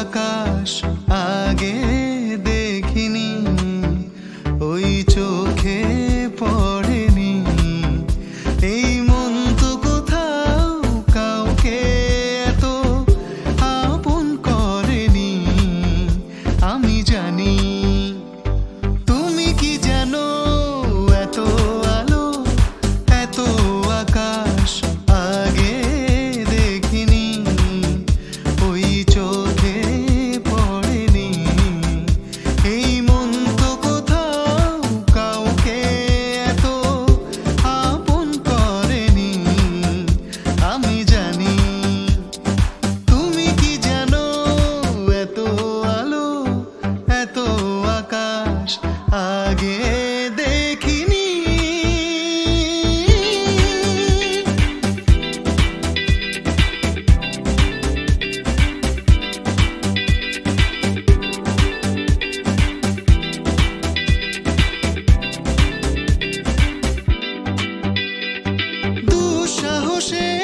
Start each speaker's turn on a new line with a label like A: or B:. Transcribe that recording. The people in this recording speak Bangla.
A: আকাশ আগে দেখিনি। ওই চোখ Shit.